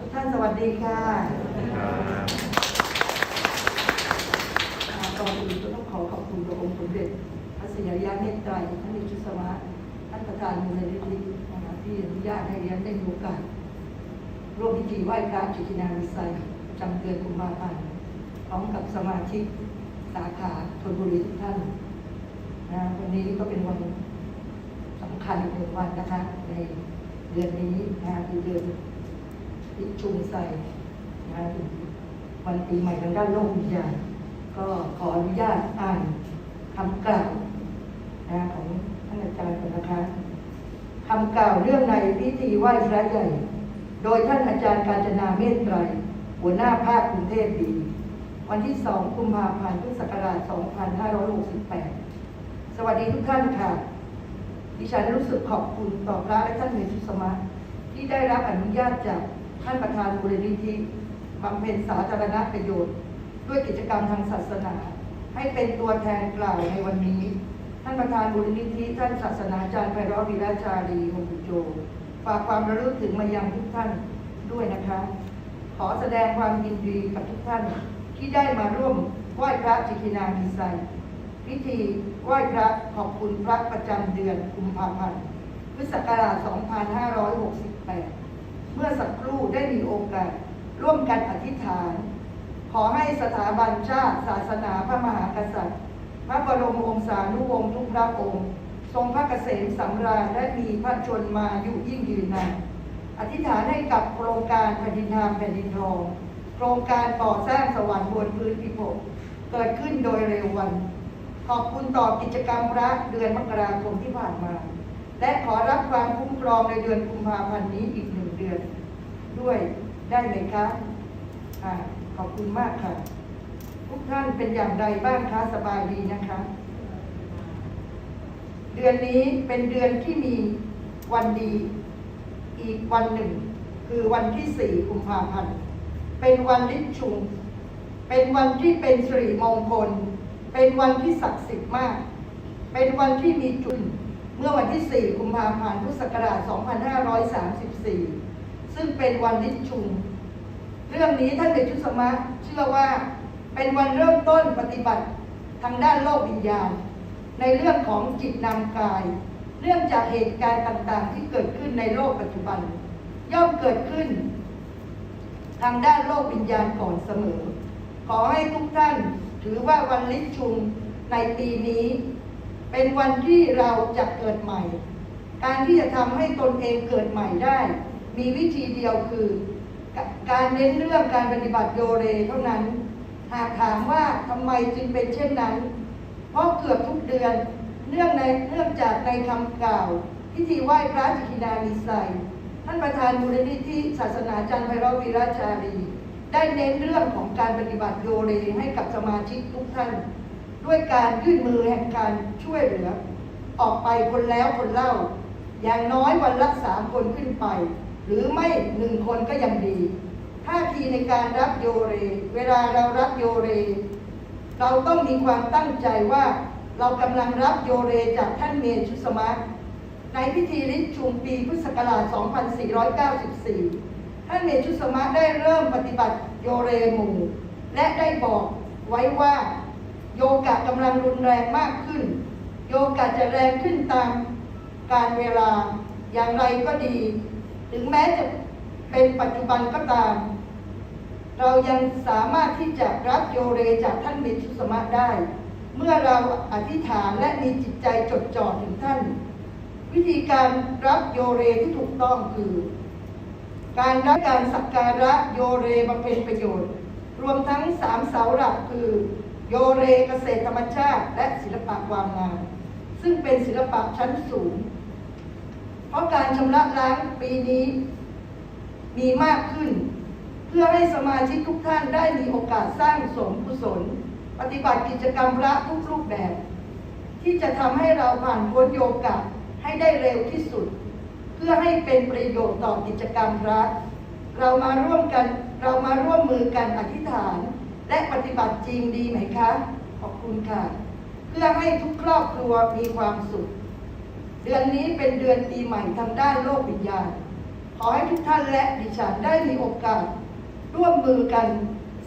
ทุกท่านสวัสดีค่ะครับอ่าก่อนอื่นก็ต้องขอขอบคุณพระองค์สมเด็จพระศรีอริยเมตไตรท่านอิชุสมะท่านประธานมูลนิธิที่อนุญาตให้เรียนได้มีโอกาสร่วมพิธีไหว้พระจิตินาวิสัยประจำเดือนกุมภาพันธ์พร้อมกับสมาชิกสาขาธนบุรีทุกท่านนะวันนี้ก็เป็นวันสำคัญอีกหนึ่งวันนะคะในเดือนนี้นะคือเดือนิชุมใส่นะวันปีใหม่ทางด้านโลกวิญญาก็ขออนุญาตอ่านคำกล่าวนะของท่านอาจารย์ก่อนนะคะคำกล่าวเรื่องในพิธีไหว้พระใหญ่ โดยท่านอาจารย์กาญจนาเมตไตรหัวหน้าภาคกรุงเทพดี วันที่ 2 กุมภาพันธ์ พุทธศักราช 2568 สวัสดีทุกท่านค่ะ ดิฉันรู้สึกขอบคุณต่อพระและท่านเมธุสมะที่ได้รับอนุญาตจาก ท่านประธานมูลนิธิบำเพ็ญสาธารณประโยชน์ ด้วยกิจกรรมทางศาสนา ให้เป็นตัวแทนกล่าวในวันนี้ ท่านประธานมูลนิธิท่านศาสนาจารย์ไพเราะวิราชารีมงกุโจฝากความระลึกถึงมายังทุกท่านด้วยนะคะ ขอแสดงความยินดีกับทุกท่านที่ได้มาร่วมไหว้พระจิกินามิไซพิธีไหว้พระขอบคุณพระประจำเดือนกุมภาพันธ์พุทธศักราช 2568 เมื่อสักครู่ได้มีโอกาสร่วมกันอธิษฐาน ขอให้สถาบันชาติศาสนาพระมหากษัตริย์พระบรมวงศานุวงศ์ทุกพระองค์ ทรงพระเกษมสำราญและมีพระชนมาอยุยิ่งยืนนานอธิษฐานให้กับโครงการแผ่นดินธรรมแผ่นดินทองโครงการก่อสร้างสวรรค์บนพื้นพิภพเกิดขึ้นโดยเร็ววัน ขอบคุณต่อกิจกรรมพระเดือนมกราคมที่ผ่านมา และขอรับความคุ้มครองในเดือนกุมภาพันธ์นี้อีก ด้วยได้ไหมคะอ่าขอบคุณมากค่ะ ทุกท่านเป็นอย่างไรบ้างคะสบายดีนะคะ เดือนนี้เป็นเดือนที่มีวันดี อีกวันหนึ่ง คือวันที่สี่กุมภาพันธ์เป็นวันลิชุงเป็นวันที่เป็นสิริมงคล เป็นวันที่ศักดิ์สิทธิ์มาก เป็นวันที่มีจุดเมื่อวันที่ 4 กุมภาพันธ์ พุทธศักราช 2534 ซึ่งเป็นวันลิชุงเรื่องนี้ท่านเดชุสมะเชื่อว่าเป็นวันเริ่มต้นปฏิบัติทางด้านโลกวิญญาณ ในเรื่องของจิตนำกายเนื่องจากเหตุการณ์ต่างๆ ที่เกิดขึ้นในโลกปัจจุบัน ย่อมเกิดขึ้น ทางด้านโลกวิญญาณก่อนเสมอ ขอให้ทุกท่านถือว่าวันลิชุมในปีนี้ เป็นวันที่เราจะเกิดใหม่ การที่จะทำให้ตนเองเกิดใหม่ได้ มีวิธีเดียวคือ การเน้นเรื่องการปฏิบัติโยเรเท่านั้น หากถามว่าทำไมจึงเป็นเช่นนั้น เพราะเกือบทุกเดือนเนื่องในเนื่องจากในคำกล่าว พิธีไหว้พระจิกินามิไซท่านประธานมูลนิธิศาสนาจันทร์ไพรวีราชารีได้เน้นเรื่องของการปฏิบัติโยเรให้กับสมาชิกทุกท่าน ด้วยการยื่นมือแห่งการช่วยเหลือ ออกไปคนแล้วคนเล่า อย่างน้อยวันละสามคนขึ้นไป หรือไม่หนึ่งคนก็ยังดีท่าทีในการรับโยเร เวลาเรารับโยเร เราต้องมีความตั้งใจว่าเรากำลังรับโยเรจากท่านเมชุสมะในพิธีลิชุมปีพุทธศักราช 2494 ท่านเมชุสมะได้เริ่มปฏิบัติโยเรหมู่และได้บอกไว้ว่าโยกะกำลังรุนแรงมากขึ้น โยกะจะแรงขึ้นตามการเวลาอย่างไรก็ดี ถึงแม้จะเป็นปัจจุบันก็ตาม เรายังสามารถที่จะรับโยเรจากท่านเมชุสมะได้ เมื่อเราอธิษฐานและมีจิตใจจดจ่อถึงท่าน วิธีการรับโยเรที่ถูกต้องคือ การรับการสักการะโยเรบำเพ็ญประโยชน์ รวมทั้งสามเสาหลักคือ โยเรเกษตรธรรมชาติ และศิลปะความงามซึ่งเป็นศิลปะชั้นสูง เพราะการชำระล้างปีนี้มีมากขึ้น เพื่อให้สมาชิกทุกท่านได้มีโอกาสสร้างสมกุศล ปฏิบัติกิจกรรมพระทุกรูปแบบ ที่จะทำให้เราผ่านพ้นโยกะให้ได้เร็วที่สุด เพื่อให้เป็นประโยชน์ต่อกิจกรรมพระเรามาร่วมกันเรามาร่วมมือกันอธิษฐาน และปฏิบัติจริงดีไหมคะ ขอบคุณค่ะ เพื่อให้ทุกครอบครัวมีความสุข เดือนนี้เป็นเดือนปีใหม่ทางด้านโลกวิญญาณ ขอให้ทุกท่านและดิฉันได้มีโอกาส ร่วมมือกัน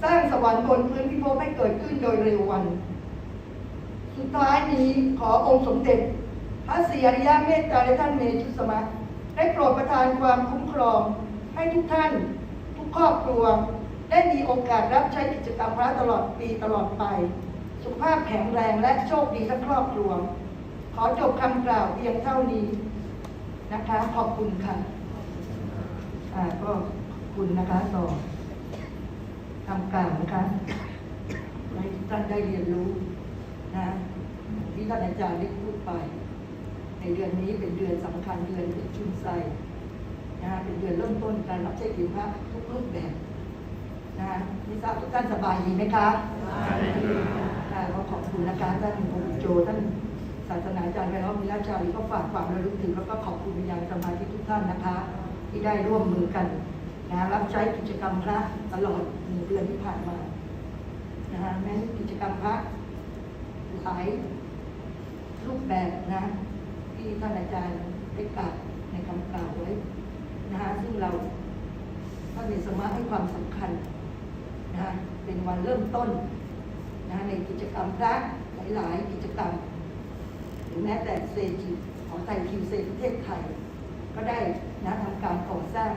สร้างสวรรค์บนพื้นพิภพให้เกิดขึ้นโดยเร็ววัน สุดท้ายนี้ขอองค์สมเด็จ พระศรีอริยเมตตาและท่านเมชุสมะได้โปรดประทานความคุ้มครอง ให้ทุกท่าน ทุกครอบครัว ได้มีโอกาสรับใช้กิจกรรมพระตลอดปีตลอดไป สุขภาพแข็งแรงและโชคดีทั้งครอบครัว ขอจบคำกล่าวเพียงเท่านี้นะคะ ขอบคุณค่ะอ่าก็ขอบคุณนะคะต่อคำกล่าวนะคะให้ทุกท่านได้เรียนรู้นะที่ท่านอาจารย์ได้พูดไป ในเดือนนี้เป็นเดือนสำคัญเดือนชุนไซนะฮะเป็นเดือนเริ่มต้นการรับใช้ผิวพระทุกรูปแบบนะฮะไม่ทราบทุกท่านสบายดีไหมคะค่ะก็ขอบคุณนะคะท่านโอโจท่าน ศาสนาจารย์ไปแล้วมีราชาลีก็ฝากความระลึกถึงแล้วก็ขอบคุณไปยังสมาชิกทุกท่านนะคะ ที่ได้ร่วมมือกันนะรับใช้กิจกรรมพระตลอดหนึ่งเดือนที่ผ่านมานะฮะแม้กิจกรรมพระหลายรูปแบบนะ ที่ท่านอาจารย์ได้กล่าวในคำกล่าวไว้นะฮะซึ่งเราท่านมีสมาให้ความสำคัญนะฮะเป็นวันเริ่มต้นนะในกิจกรรมพระหลาย ๆ กิจกรรม รือแม้แต่เซจิของไทยคิวเซประเทศไทย ก็ได้นะทำการก่อสร้าง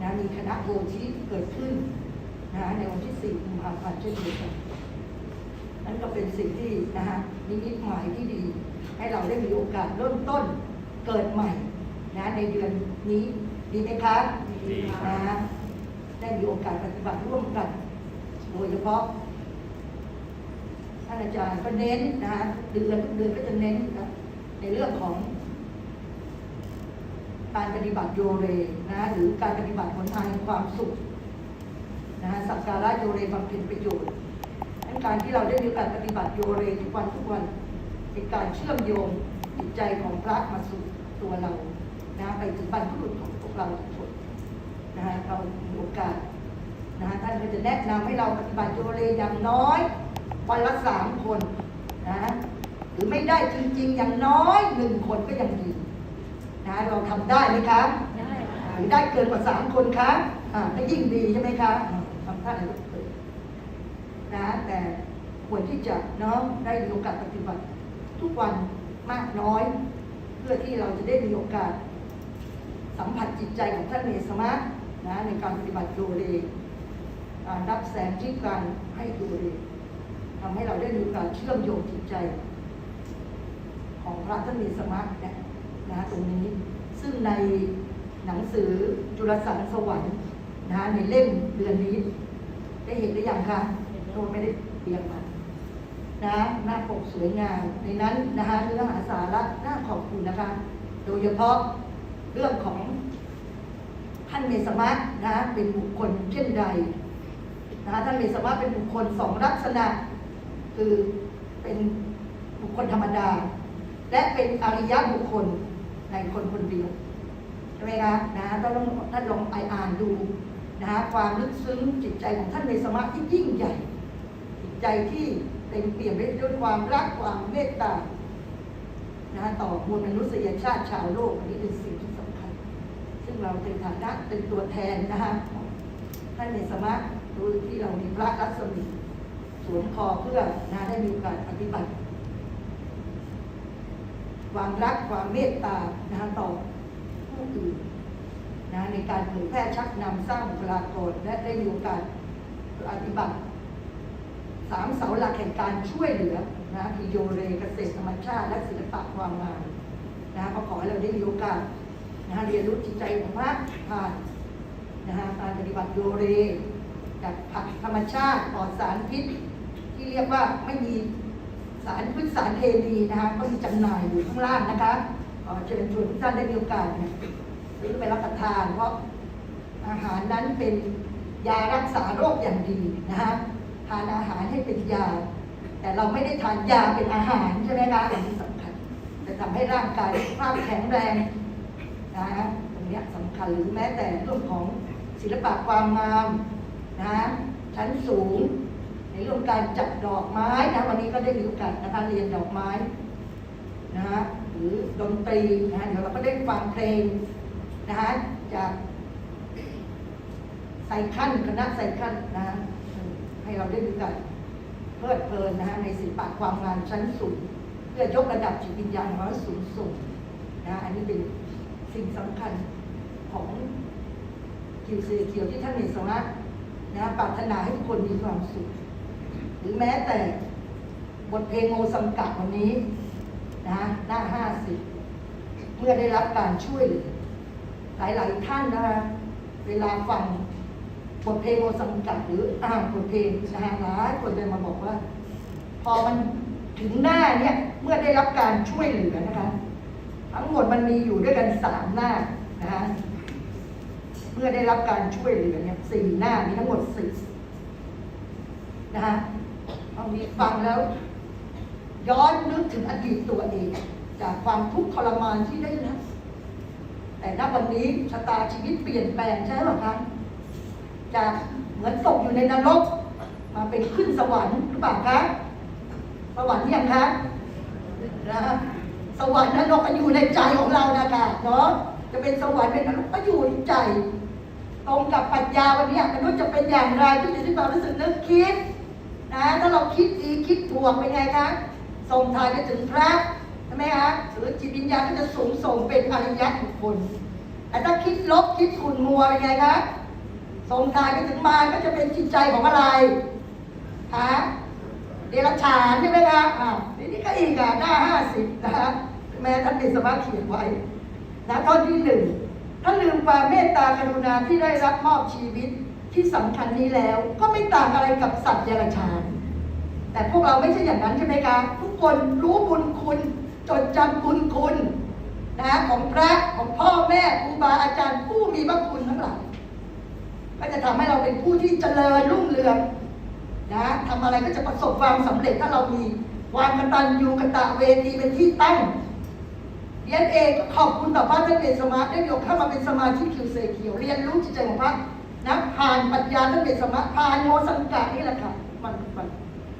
นะมีคณะโบชิเกิดขึ้นนะในวันที่4กุมภาพันธ์เช่นเดียวกันนั่นก็เป็นสิ่งที่นะฮะนิมิตหมายที่ดี ให้เราได้มีโอกาสเริ่มต้นเกิดใหม่นะในเดือนนี้ดีไหมคะดีค่ะนะได้มีโอกาสปฏิบัติร่วมกัน โดยเฉพาะท่านอาจารย์ก็เน้นนะฮะเดือนทุกเดือนก็จะเน้นนะในเรื่องของการปฏิบัติโยเรนะหรือการปฏิบัติหนทางแห่งความสุขนะฮะสักการะโยเรบำเพ็ญประโยชน์นั้นการที่เราได้มีการปฏิบัติโยเรทุกวันทุกวันเป็นการเชื่อมโยงจิตใจของพระมาสู่ตัวเรานะไปถึงบรรพบุรุษของพวกเราทุกคนนะฮะเรามีโอกาสนะฮะท่านก็จะแนะนำให้เราปฏิบัติโยเรอย่างน้อย วันละสามคนนะหรือไม่ได้จริง ๆ อย่างน้อยหนึ่งคนก็ยังดีนะเราทำได้ไหมคะได้ค่ะหรือได้เกินกว่าสามคนคะอ่าก็ยิ่งดีใช่ไหมคะอ่าทำท่านอะไรก็เกิดนะแต่ควรที่จะเนาะได้มีโอกาสปฏิบัติ ทุกวันมากน้อย เพื่อที่เราจะได้มีโอกาส สัมผัสจิตใจของท่านเมสมะนะในการปฏิบัติโยเรการรับแสงที่การให้โยเร ทำให้เราได้มีกาสเชื่อมโยงจิตใจ ของพระท่านเมสมะเนี่ยนะตรงนี้ ซึ่งในหนังสือจุลสารสวรรค์นะในเล่มเดือนนี้ ได้เห็นหรือยังคะโดยไม่ได้เตรียมมานะหน้าปกสวยงามในนั้นนะคะเนื้อหาสาระน่าขอบคุณนะคะ โดยเฉพาะเรื่องของท่านเมสมะนะเป็นบุคคลเช่นใดนะคะท่านเมสมะเป็นบุคคลสองลักษณะ คือเป็นบุคคลธรรมดา และเป็นอริยบุคคลในคนคนเดียวใช่ไหมคะนะท่าลองท่านลองไปอ่านดูนะคะความลึกซึ้งจิตใจของท่านเมสมะที่ยิ่งใหญ่ จิตใจที่เต็มเปี่ยมไปด้วยความรักความเมตตานะต่อมวลมนุษยชาติชาวโลกอันนี้เป็นสิ่งที่สำคัญ ซึ่งเราเป็นฐานะเป็นตัวแทนนะคะท่านในสมะโดยที่เรามีพระรัศมี สวมคอเพื่อนะได้มีโอกาสปฏิบัติ ความรักความเมตตานะคะต่อผู้อื่นนะในการเผยแพร่ชักนำสร้างบุคลากรและได้มีโอกาสปฏิบัติสามเสาหลักแห่งการช่วยเหลือนะคือโยเรเกษตรธรรมชาติ และศิลปะความงามนะก็ขอให้เราได้มีโอกาสนะเรียนรู้จิตใจของพระผ่านนะฮะการปฏิบัติโยเรจากผักธรรมชาติปลอดสารพิษ ที่เรียกว่าไม่มีสารพิษสารเคมีนะคะก็มีจำหน่ายอยู่ข้างล่างนะคะขอเชิญชวนทุกท่านได้มีโอกาสเนี่ยซื้อไปรับประทาน เพราะอาหารนั้นเป็นยารักษาโรคอย่างดีนะคะทานอาหารให้เป็นยา แต่เราไม่ได้ทานยาเป็นอาหารใช่ไหมคะอันนี้สำคัญจะทำให้ร่างกายสุขภาพแข็งแรงนะฮะตรงนี้ยสำคัญหรือแม้แต่เรื่องของศิลปะความงามนะชั้นสูง ในเรื่องการจัดดอกไม้นะวันนี้ก็ได้มีโอกาสนะคะเรียนดอกไม้นะฮะหรือดนตรีนะฮะเดี๋ยวเราก็ได้ฟังเพลงนะฮะจากใส่ขั้นคณะใส่ขั้นนะฮะให้เราได้ดูกันเพลิดเพลินนะฮะในศิลปะความงามชั้นสูงเพื่อยกระดับจิตวิญญาณของเราสูงส่งนะฮะอันนี้เป็นสิ่งสำคัญของคิวซีเคียวที่ท่านเห็นสนะนะฮะปรารถนาให้ทุกคนมีความสุข หรือแม้แต่บทเพลงโมสังกัดวันนี้นะหน้าห้าสิบเมื่อได้รับการช่วยเหลือหลายๆท่านนะคะเวลาฟังบทเพลงโมสังกัดหรืออ่านบทเพลงนะฮะหลายคนจะมาบอกว่า พอมันถึงหน้าเนี่ยเมื่อได้รับการช่วยเหลือนะคะทั้งหมดมันมีอยู่ด้วยกันสามหน้านะฮะเมื่อได้รับการช่วยเหลือเนี่ยสี่หน้ามีทั้งหมดสี่นะฮะ บางทีฟังแล้ว ย้อนนึกถึงอดีตตัวเอง จากความทุกข์ทรมานที่ได้รับแต่ณวันนี้ชะตาชีวิตเปลี่ยนแปลงใช่ไหมคะจากเหมือนตกอยู่ในนรก มาเป็นขึ้นสวรรค์หรือเปล่าคะสวรรค์ยังคะนะสวรรค์นรกก็อยู่ในใจของเรานะคะเนาะจะเป็นสวรรค์เป็นนรกก็อยู่ในใจ ตรงกับปรัชญาวันนี้มนุษย์จะเป็นอย่างไรที่อยู่ที่ความรู้สึกนึกคิด นะถ้าเราคิดดีคิดบวกเป็นไงคะส่งทายไปถึงพระใช่ไหมคะหรือจิตวิญญาณก็จะสูงส่งเป็นอริยะบุคคลแต่ถ้าคิดลบคิดขุนมัวเป็นไงคะส่งทายไปถึงมารก็จะเป็นจิตใจของอะไรฮะเดรัจฉานใช่ไหมคะอ่าทีนี้ก็อีกอะหน้าห้าสิบนะฮะแม้ท่านเป็นสมาเขียนไว้นะข้อที่หนึ่งถ้าลืมความเมตตากรุณาที่ได้รับมอบชีวิต ที่สำคัญนี้แล้วก็ไม่ต่างอะไรกับสัตว์เดรัจฉาน แต่พวกเราไม่ใช่อย่างนั้นใช่ไหมคะ ทุกคนรู้บุญคุณ จดจำบุญคุณนะของพระของพ่อแม่ครูบาอาจารย์ผู้มีพระคุณทั้งหลายก็จะทำให้เราเป็นผู้ที่เจริญรุ่งเรืองนะทำอะไรก็จะประสบความสำเร็จถ้าเรามีความกตัญญูกตะเวทีเป็นที่ตั้งเรียนเองขอบคุณต่อพระท่านเป็นสมาได้ยกเข้ามาเป็นสมาชิกคิวเซเขียวเรียนรู้จิตใจของพระ นะผ่านปัญญาท่านเป็นสมะผ่านโมสังกะนี่แหละค่ะมันมัน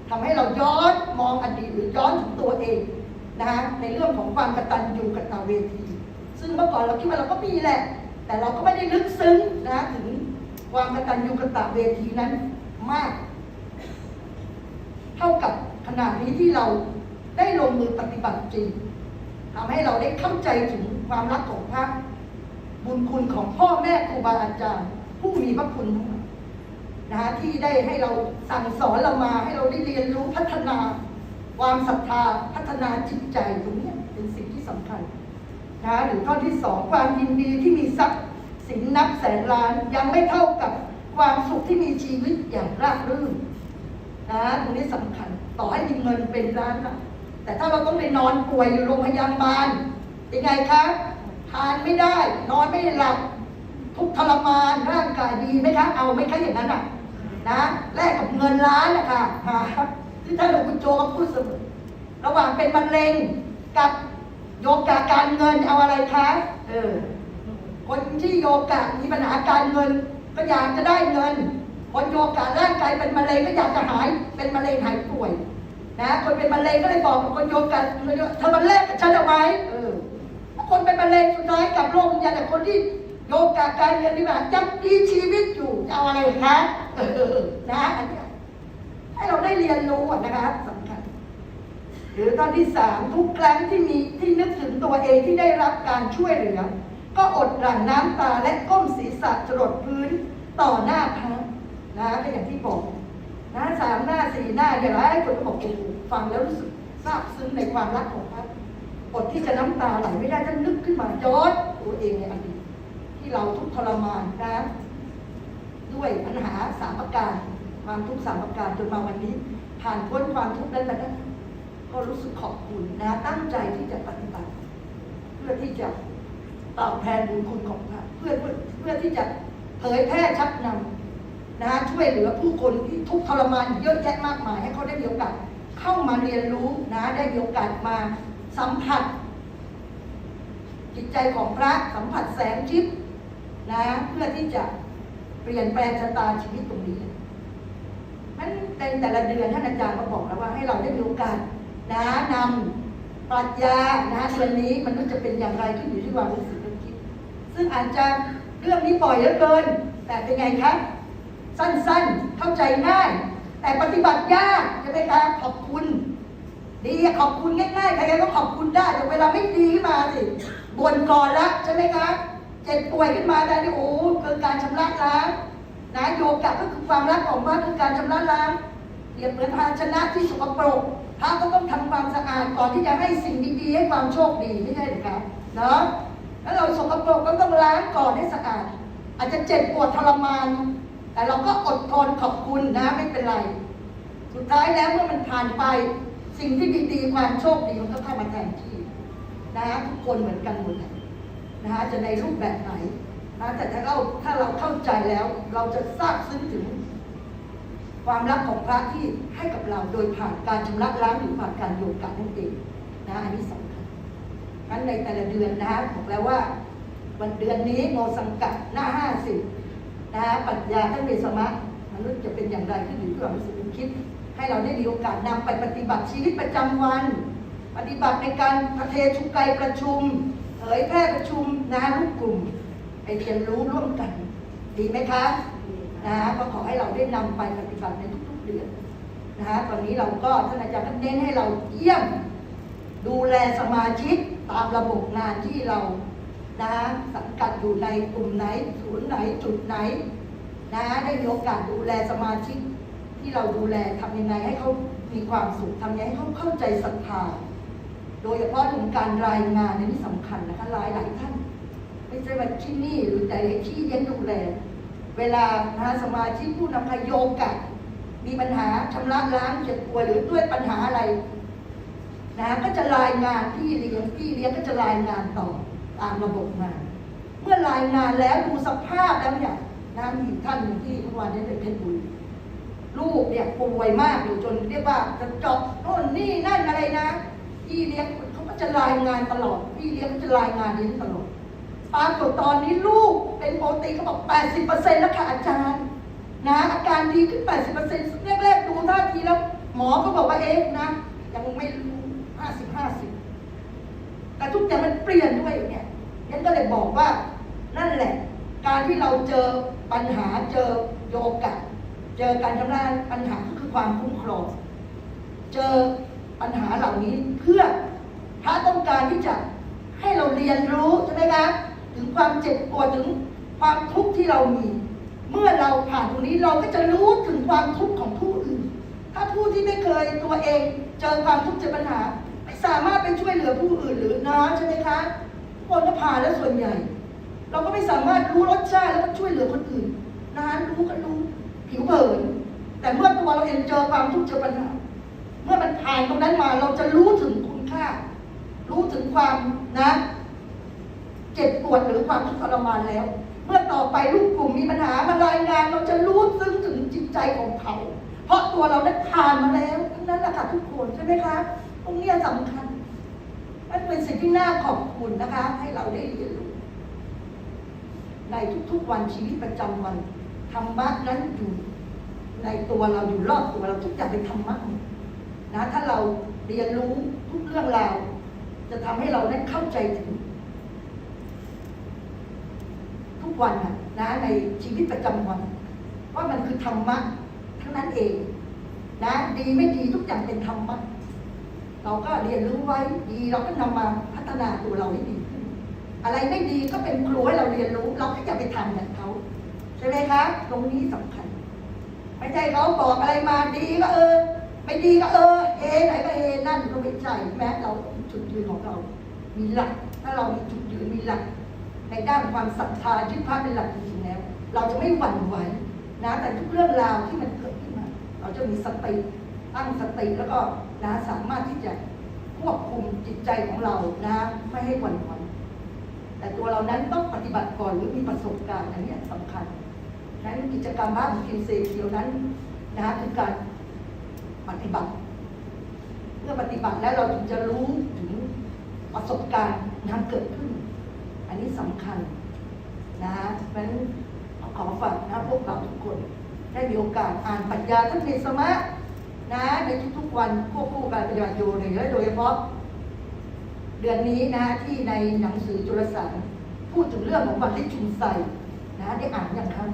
ทำให้เราย้อนมองอดีตหรือย้อนถึงตัวเองนะฮะในเรื่องของความกตัญญูกตเวที ซึ่งเมื่อก่อนเราคิดว่าเราก็มีแหละ แต่เราก็ไม่ได้ลึกซึ้งนะถึงความกตัญญูกตเวทีนั้นมาก เท่ากับขนาดนี้ที่เราได้ลงมือปฏิบัติจริงทำให้เราได้เข้าใจถึงความรักของพระบุญคุณของพ่อแม่ครูบาอาจารย์ ผู้มีพระคุณนะฮะที่ได้ให้เราสั่งสอนเรามาให้เราได้เรียนรู้พัฒนา ความศรัทธาพัฒนาจิตใจตรงนี้เป็นสิ่งที่สำคัญนะหรือข้อที่สองความยินดีที่มีทรัพย์สินนับแสนล้านยังไม่เท่ากับความสุขที่มีชีวิตอย่างราบรื่นนะฮะตรงนี้สำคัญต่อให้มีเงินเป็นล้านนะแต่ถ้าเราต้องไปนอนป่วยอยู่โรงพยาบาลเป็นไงคะทานไม่ได้ นอนไม่หลับ ทุกทรมานร่างกายดีไหมคะเอาไหมคะอย่างนั้นอะนะแลกกับเงินล้านนะคะที่ท่านหลวงปู่โจก็พูดเสมอระหว่างเป็นมะเร็งกับโยกาการเงินเอาอะไรคะเออคนที่โยกะมีปัญหาการเงิน ก็อยากจะได้เงิน คนโยกะร่างกายเป็นมะเร็งก็อยากจะหายเป็นมะเร็งหายป่วยนะคนเป็นมะเร็งก็เลยบอกกับคนโยกะเธอมาแลกกับฉันเอาไว้เออคนเป็นมะเร็งสุดท้ายกับโรควิญญาณแต่คนที่ โยกาการเงินดีกว่ายังมีชีวิตอยู่จะเอาอะไรคะเออนะอันนี้ให้เราได้เรียนรู้นะคะสำคัญหรือตอนที่สามทุกครั้งที่มีที่นึกถึงตัวเองที่ได้รับการช่วยเหลือ ก็อดหลั่งน้ำตาและก้มศีรษะจรดพื้นต่อหน้าพระนะก็อย่างที่บอกนะสามหน้าสี่หน้าอย่างไรคนก็บอกโอ้ฟังแล้วรู้สึกซาบซึ้งในความรักของพระอดที่จะน้ำตาไหลไม่ได้ถ้านึกขึ้นมาย้อนตัวเองในอดีต ที่เราทุกทรมานนะ ด้วยปัญหาสามประการ ความทุกข์สามประการจนมาวันนี้ ผ่านพ้นความทุกข์นั้นมาได้ก็รู้สึกขอบคุณนะตั้งใจที่จะปฏิบัติ เพื่อที่จะตอบแทนบุญคุณของพระเพื่อเพื่อเพื่อที่จะเผยแพร่ชักนำนะช่วยเหลือผู้คนที่ทุกข์ทรมานเยอะแยะมากมาย ให้เขาได้มีโอกาสเข้ามาเรียนรู้นะได้มีโอกาสมาสัมผัสจิตใจของพระสัมผัสแสงจิต นะเพื่อที่จะเปลี่ยนแปลงชะตาชีวิตตรงนี้นั้นในแต่ละเดือนท่านอาจารย์ก็บอกแล้วว่าให้เราได้มีโอกาสนะนำปรัชญานะเดือนนี้มันก็จะเป็นอย่างไรขึ้นอยู่ที่ความรู้สึกนึกคิด ซึ่งอาจจะเรื่องนี้ปล่อยเหลือเกิน แต่เป็นไงครับ สั้นๆเข้าใจง่าย แต่ปฏิบัติยากใช่ไหมครับขอบคุณ ดีขอบคุณง่ายๆใครๆก็ขอบคุณได้แต่เวลาไม่ดีขึ้นมาสิบ่นก่อนละใช่ไหมครับ เจ็บป่วยขึ้นมาแต่นี่โอ้คือการชำระล้างนะโยกะก็คือความรักของพระคือการชำระล้างเปรียบเหมือนภาชนะที่สกปรกพระก็ต้องทำความสะอาดก่อนที่จะให้สิ่งดีๆให้ความโชคดีไม่ใช่หรือครับเนาะแล้วเราสกปรกก็ต้องล้างก่อนให้สะอาด อาจจะเจ็บปวดทรมาน แต่เราก็อดทนขอบคุณนะไม่เป็นไร สุดท้ายแล้วเมื่อมันผ่านไปสิ่งที่ดีๆความโชคดีมันก็เข้ามาแทนที่นะทุกคนเหมือนกันหมดแหละ นะฮะจะในรูปแบบไหนนะแต่ถ้าเราถ้าเราเข้าใจแล้ว เราจะทราบซึ้งถึง ความรักของพระที่ให้กับเราโดยผ่านการชำระล้างหรือผ่านการโยกกะนั่นเองนะอันนี้สำคัญงั้นในแต่ละเดือนนะฮะบอกแล้วว่า วันเดือนนี้โมสังกัดหน้าห้าสิบนะฮะปรัชญาท่านเบสมะมนุษย์จะเป็นอย่างไรที่อยู่ที่ความรู้สึกนึกคิด ให้เราได้มีโอกาสนำไปปฏิบัติชีวิตประจำวัน ปฏิบัติในการประเทชุกไกประชุม ผยแพร่ประชุมนะฮะลูกกลุ่มไปเรียนรู้ร่วมกัน ดีไหมคะนะฮะก็ขอให้เราได้นำไปปฏิบัติในทุกๆเดือนนะฮะตอนนี้เราก็ท่านอาจารย์ท่านเน้นให้เราเยี่ยม ดูแลสมาชิกตามระบบงานที่เรานะฮะสังกัดอยู่ในกลุ่มไหนศูนย์ไหนจุดไหนนะฮะได้มีโอกาสดูแลสมาชิกที่เราดูแลทำยังไงให้เขามีความสุขทำยังไงให้เขาเข้าใจศรัทธา โดยเฉพาะถึงการรายงานนี่สำคัญนะคะหลายหลายท่าน ไม่ใช่ว่าที่นี่หรือแต่ที่เย็นดูแลเวลานะสมาชิกผู้นำพยโยกะมีปัญหาชำระล้างเจ็บป่วยหรือด้วยปัญหาอะไรนะก็จะรายงานพี่เลี้ยงพี่เลี้ยงก็จะรายงานต่อตามระบบงาน เมื่อรายงานแล้วดูสภาพแล้วเนี่ยนะมีท่านหนึ่งที่เมื่อวานนี้เป็นเพชรบุรีลูกเนี่ยป่วยมากอยู่จนเรียกว่าจะเจาะโน่นนี่นั่นอะไรนะ พี่เลี้ยงเขาก็จะรายงานตลอด พี่เลี้ยงจะรายงานนี้ยงตลอดปรากฏตอนนี้ลูกเป็นปกติเขาบอก 80%แล้วค่ะอาจารย์ นะอาการดีขึ้น 80%แรกๆดูท่าทีแล้ว หมอก็บอกว่าเอ๊ะนะยังไม่รู้ 50 50 แต่ทุกอย่างมันเปลี่ยนด้วยเนี่ยยันก็เลยบอกว่านั่นแหละ การที่เราเจอปัญหาเจอโยกะเจอการชำระปัญหาก็คือความคุ้มครอง เจอ ปัญหาเหล่านี้เพื่อพระต้องการที่จะให้เราเรียนรู้ใช่ไหมคะถึงความเจ็บปวดถึงความทุกข์ที่เรามี เมื่อเราผ่านตรงนี้เราก็จะรู้ถึงความทุกข์ของผู้อื่น ถ้าผู้ที่ไม่เคยตัวเองเจอความทุกข์เจอปัญหา ไม่สามารถไปช่วยเหลือผู้อื่นหรือนะใช่ไหมคะคนก็ผ่านแล้วส่วนใหญ่ เราก็ไม่สามารถรู้รสชาติแล้วก็ช่วยเหลือคนอื่นนะรู้ก็รู้ผิวเผินแต่เมื่อตัวเราเองเจอความทุกข์เจอปัญหา เมื่อมันผานตรงนั้นมาเราจะรู้ถึงคุณค่า รู้ถึงความนะ เจ็บปวดหรือความทุกข์ทรมานแล้ว เมื่อต่อไปลูกกลุ่มมีปัญหามารายงาน เราจะรู้ซึ้งถึงจิตใจของเขา เพราะตัวเราได้ผ่านมาแล้วทั้งนั้นแหละค่ะทุกคนใช่ไหมคะตรงนี้สำคัญมันเป็นสิ่งที่น่าขอบคุณนะคะ ให้เราได้เรียนรู้ในทุกๆวันชีวิตประจำวันธรรมะนั้นอยู่ในตัวเราอยู่รอบตัวเราทุกอย่างเป็นธรรมะหมด นะถ้าเราเรียนรู้ทุกเรื่องราว จะทำให้เราได้เข้าใจถึง ทุกวันนะในชีวิตประจำวัน ว่ามันคือธรรมะทั้งนั้นเอง นะดีไม่ดีทุกอย่างเป็นธรรมะเราก็เรียนรู้ไว้ดีเราก็นำมาพัฒนาตัวเราให้ดีขึ้นอะไรไม่ดีก็เป็นครูให้เราเรียนรู้ เราก็อย่าไปทำแบบเขาใช่ไหมคะตรงนี้สำคัญ ไม่ใช่เขาบอกอะไรมาดีก็เออ ไม่ดีก็เออเฮไหนก็เฮนั่นก็ไม่ใช่แม้เราจุดยืนของเรา มีหลัก ถ้าเรามีจุดยืนมีหลัก ในด้านความศรัทธายึดพระเป็นหลักจริงๆแล้ว เราจะไม่หวั่นไหวนะแต่ทุกเรื่องราวที่มันเกิดขึ้นมา เราจะมีสติตั้งสติแล้วก็นะสามารถที่จะควบคุมจิตใจของเรานะไม่ให้หวั่นไหวแต่ตัวเรานั้นต้องปฏิบัติก่อนหรือมีประสบการณ์อันนี้สำคัญนั้นกิจกรรมบ้านกินเซเคียวนั้นนะคือการ ปฏิบัติ เมื่อปฏิบัติแล้วเราถึงจะรู้ถึงประสบการณ์นั้นเกิดขึ้น อันนี้สำคัญนะเพราะฉะนั้นขอฝากนะพวกเราทุกคน ได้มีโอกาสอ่านปรัชญาท่านเทสมะนะ ในทุกๆวันควบคู่การปฏิบัติอยู่ในและโดยเฉพาะเดือนนี้นะที่ในหนังสือจุลสารพูดถึงเรื่องของวันลิชุมไซนะได้อ่านอย่างครับ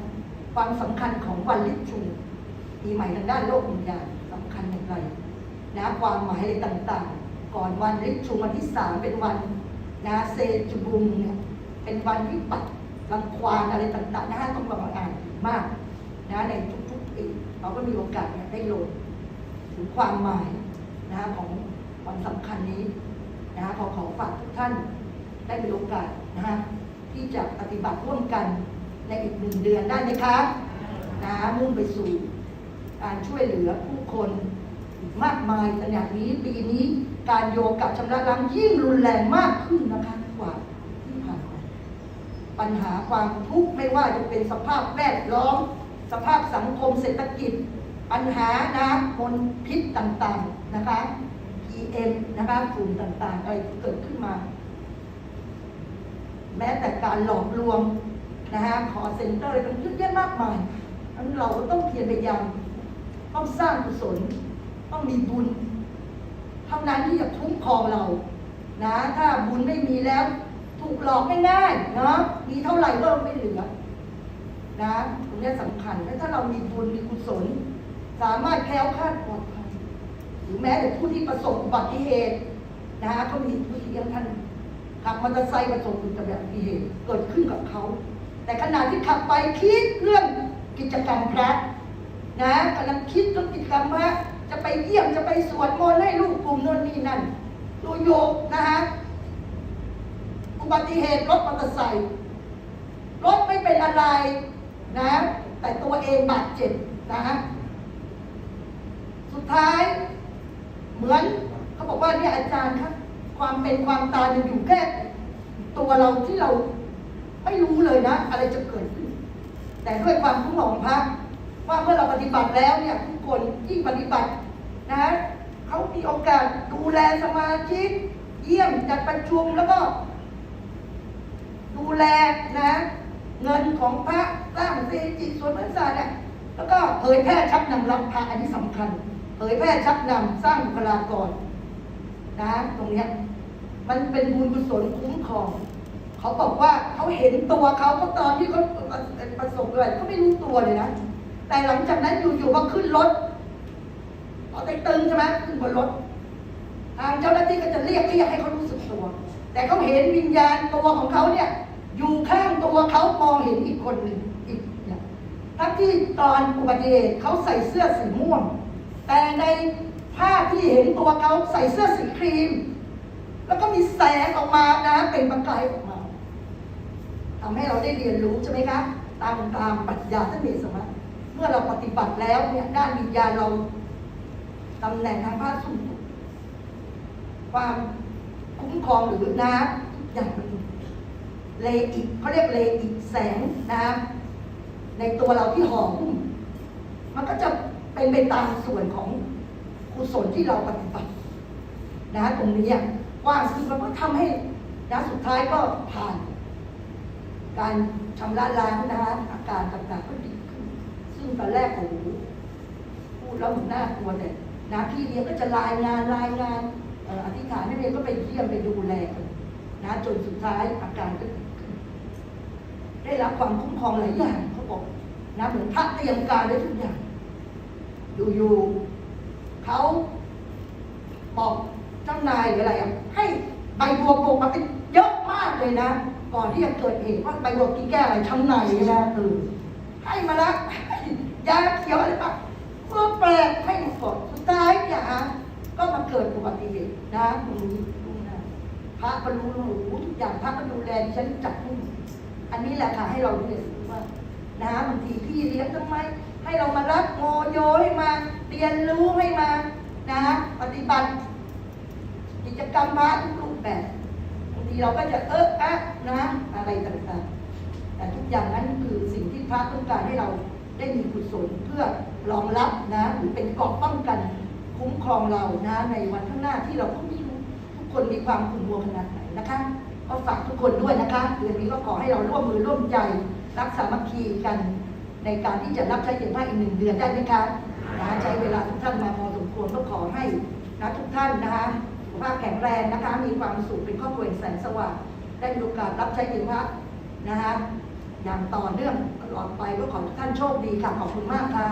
ความสำคัญของวันลิชุมปีใหม่ทางด้านโลกวิญญาณ คัญอย่างไรนะความหมายอะไรต่างๆ ก่อนวันลิชุมวันที่สามเป็นวันนะเซจูบุงเนี่ยเป็นวันวิปัสสรังควานอะไรต่างๆนะฮะต้องลองอ่านมากนะในทุกๆปีเราก็มีโอกาสเนี่ยได้ลดถึงความหมายนะของวันสำคัญนี้นะขอขอฝากทุกท่านได้มีโอกาสนะฮะที่จะปฏิบัติร่วมกันในอีกหนึ่งเดือนได้ไหมคะนะมุ่งไปสู่การช่วยเหลือผู้ คนอีกมากมายขณะนี้ปีนี้การโยกับชำระล้างยิ่งรุนแรงมากขึ้นนะคะกว่าที่ผ่านมาปัญหาความทุกข์ไม่ว่าจะเป็นสภาพแวดล้อม สภาพสังคมเศรษฐกิจ ปัญหาน้ำมลพิษต่างๆนะคะ PM นะคะฝุ่นต่างๆอะไรเกิดขึ้นมา แม้แต่การหลอกลวงนะฮะคอเซ็นเตอร์อะไรต่างๆเยอะแยะมากมายนั้นเราก็ต้องเพียรพยายาม ต้องสร้างกุศล ต้องมีบุญเท่านั้นที่จะคุ้มครองเรา นะ ถ้าบุญไม่มีแล้ว ถูกหลอกง่ายๆเนาะมีเท่าไหร่ก็ไม่เหลือนะตรงนี้สำคัญและถ้าเรามีบุญมีกุศล สามารถแคล้วคลาดปลอดภัยหรือแม้แต่ผู้ที่ประสบอุบัติเหตุนะก็มีผู้ที่เลี้ยงท่านขับมอเตอร์ไซค์ประสบอุบัติเหตุเกิดขึ้นกับเขา แต่ขณะที่ขับไปคิดเรื่องกิจกรรมพระ นะกำลังคิดเรื่องกิจกรรมพระจะไปเยี่ยมจะไปสวดมนต์ให้ลูกกลุ่มโนนนี่นั่นดูโยกนะฮะอุบัติเหตุรถมอเตอร์ไซค์รถไม่เป็นอะไรนะ แต่ตัวเองบาดเจ็บนะฮะสุดท้าย เหมือนเขาบอกว่าเนี่ยอาจารย์ครับความเป็นความตายมันอยู่แค่ตัวเราที่เราไม่รู้เลยนะ อะไรจะเกิดขึ้น แต่ด้วยความคุ้มของพระ ว่าเมื่อเราปฏิบัติแล้วเนี่ยทุกคนยิ่งปฏิบัตินะเขามีโอกาสดูแลสมาชิก เยี่ยมจัดประชุมแล้วก็ ดูแลนะ เงินของพระสร้างเศรษฐกิจส่วนพระศาสตร์เนี่ยแล้วก็เผยแพร่ชักนำรับพระอันนี้สำคัญเผยแพร่ชักนำสร้างบุคลากรนะตรงเนี้ยมันเป็นบุญกุศลคุ้มครองเขาบอกว่าเขาเห็นตัวเขาก็ตอนที่เขาประสบอะไรเขาไม่รู้ตัวเลยนะ แต่หลังจากนั้นอยู่ๆก็ขึ้นรถเอาไปตึงใช่ไหมขึ้นบนรถทางเจ้าหน้าที่ก็จะเรียกเรียกให้เขารู้สึกตัว แต่เขาเห็นวิญญาณตัวของเขาเนี่ย อยู่ข้างตัวเขามองเห็นอีกคนหนึ่งอีกเนี่ยทั้งที่ตอนอุบัติเหตุเขาใส่เสื้อสีม่วง แต่ในภาพที่เห็นตัวเขาใส่เสื้อสีครีม แล้วก็มีแสงออกมานะเป็นประกายออกมาทำให้เราได้เรียนรู้ใช่ไหมคะตามตามปรัชญาท่านเดชสมะเมื่อเราปฏิบัติแล้วเนี่ยด้านวิญญาณเราตำแหน่งทางภาคสูงความคุ้มครองหรือน้ำทุกอย่างมันเลอิกเขาเรียกเลอิกแสงน้ำในตัวเราที่ห่อหุ้มมันก็จะเป็นไปตามส่วนของกุศลที่เราปฏิบัตินะตรงนี้กว้างซึ่งมันก็ทำให้นะสุดท้ายก็ผ่าน การชำระล้างนะอาการต่างๆก็ดี ขึ้นซึ่งตอนแรกโอ้โหพูดแล้วมันน่ากลัวแต่นะพี่เลี้ยงก็จะรายงานรายงานอออธิษฐานนักเรียนก็ไปเยี่ยมไปดูแลนะจนสุดท้ายอาการก็ได้รับความคุ้มครองหลายอย่างเขาบอกนะเหมือนพระเตรียมการได้ทุกอย่างอยู่ๆเขาบอกเจ้านายหรืออะไรให้ใบบัวปลูกมาเป็นเยอะมากเลยนะ ก่อนที่จะเกิดเหตุว่าใบบัวกินแก้อะไรทำไงในะเออให้มาแล้ว ยาเขียวอะไรปะเพื่อแปลกให้หมดก่อนสุดท้ายเนี่ยฮะก็มาเกิดอุบัติเหตุนะตรงนี้ตรงนั้นพระก็รู้รู้ทุกอย่างพระก็ดูแลดิฉันจับให้มอันนี้แหละค่ะให้เราเรียนรู้ว่านะบางทีพี่เลี้ยงทำไม ให้เรามารับโมโยให้มาเรียนรู้ให้มานะปฏิบัติ กิจกรรมพระทุกรูปแบบบางทีเราก็จะเอออะนะอะไรต่างๆ แต่ทุกอย่างนั้นคือสิ่งที่พระต้องการให้เรา ได้มีกุศลเพื่อรองรับนะหรือเป็นเกราะป้องกันคุ้มครองเรานะในวันข้างหน้าที่เราก็ไม่รู้ทุกคนมีความขุ่นมัวขนาดไหนนะคะก็ฝากทุกคนด้วยนะคะเดือนนี้ก็ขอให้เราร่วมมือร่วมใจรักสามัคคีกัน ในการที่จะรับใช้เดือนผ้าอีกหนึ่งเดือนได้ไหมคะนะใช้เวลาทุกท่านมาพอสมควรก็ขอให้นะทุกท่านนะคะสุขภาพแข็งแรงนะคะ มีความสุขเป็นครอบครัวแสงสว่างได้มีโอกาสรับใช้เดือนผ้านะคะ อย่างต่อเนื่องตลอดไปก็ขอทุกท่านโชคดีค่ะ ขอบคุณมากค่ะ